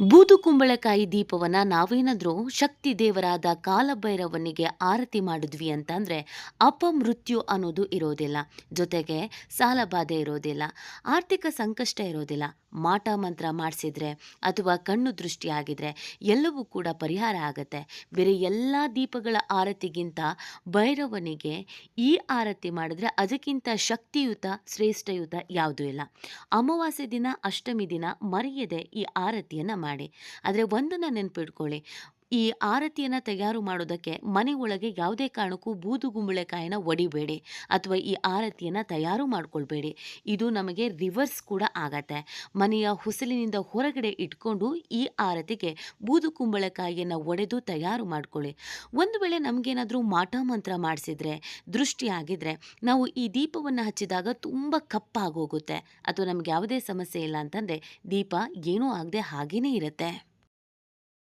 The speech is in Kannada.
ಬೂದು ಕುಂಬಳಕಾಯಿ ದೀಪವನ್ನ ನಾವೇನಾದ್ರೂ ಶಕ್ತಿ ದೇವರಾದ ಕಾಲಭೈರವನಿಗೆ ಆರತಿ ಮಾಡಿದ್ವಿ ಅಂತಂದರೆ ಅಪಮೃತ್ಯು ಅನ್ನೋದು ಇರೋದಿಲ್ಲ. ಜೊತೆಗೆ ಸಾಲಬಾಧೆ ಇರೋದಿಲ್ಲ. ಆರ್ಥಿಕ ಸಂಕಷ್ಟ ಇರೋದಿಲ್ಲ. ಮಾಟ ಮಂತ್ರ ಮಾಡಿಸಿದ್ರೆ ಅಥವಾ ಕಣ್ಣು ದೃಷ್ಟಿ ಆಗಿದ್ರೆ ಎಲ್ಲವೂ ಕೂಡ ಪರಿಹಾರ ಆಗುತ್ತೆ. ಬೇರೆ ಎಲ್ಲ ದೀಪಗಳ ಆರತಿಗಿಂತ ಭೈರವನಿಗೆ ಈ ಆರತಿ ಮಾಡಿದ್ರೆ ಅದಕ್ಕಿಂತ ಶಕ್ತಿಯುತ, ಶ್ರೇಷ್ಠಯುತ ಯಾವುದೂ ಇಲ್ಲ. ಅಮಾವಾಸ್ಯೆ ದಿನ, ಅಷ್ಟಮಿ ದಿನ ಮರೆಯದೆ ಈ ಆರತಿಯನ್ನು ಮಾಡಿ. ಆದರೆ ಒಂದನ್ನು ನೆನ್ಪಿಟ್ಕೊಳ್ಳಿ. ಈ ಆರತಿಯನ್ನು ತಯಾರು ಮಾಡೋದಕ್ಕೆ ಮನೆ ಒಳಗೆ ಯಾವುದೇ ಕಾರಣಕ್ಕೂ ಬೂದು ಗುಂಬಳಕಾಯಿನ ಒಡಿಬೇಡಿ ಅಥವಾ ಈ ಆರತಿಯನ್ನು ತಯಾರು ಮಾಡಿಕೊಳ್ಬೇಡಿ. ಇದು ನಮಗೆ ರಿವರ್ಸ್ ಕೂಡ ಆಗತ್ತೆ. ಮನೆಯ ಹುಸಲಿನಿಂದ ಹೊರಗಡೆ ಇಟ್ಕೊಂಡು ಈ ಆರತಿಗೆ ಬೂದು ಕುಂಬಳಕಾಯಿಯನ್ನು ಒಡೆದು ತಯಾರು ಮಾಡ್ಕೊಳ್ಳಿ. ಒಂದು ವೇಳೆ ನಮಗೇನಾದರೂ ಮಾಟ ಮಂತ್ರ ಮಾಡಿಸಿದ್ರೆ, ದೃಷ್ಟಿ ಆಗಿದ್ರೆ, ನಾವು ಈ ದೀಪವನ್ನು ಹಚ್ಚಿದಾಗ ತುಂಬ ಕಪ್ಪಾಗೋಗುತ್ತೆ. ಅಥವಾ ನಮ್ಗೆ ಯಾವುದೇ ಸಮಸ್ಯೆ ಇಲ್ಲ ಅಂತಂದರೆ ದೀಪ ಏನೂ ಆಗದೆ ಹಾಗೇ ಇರುತ್ತೆ.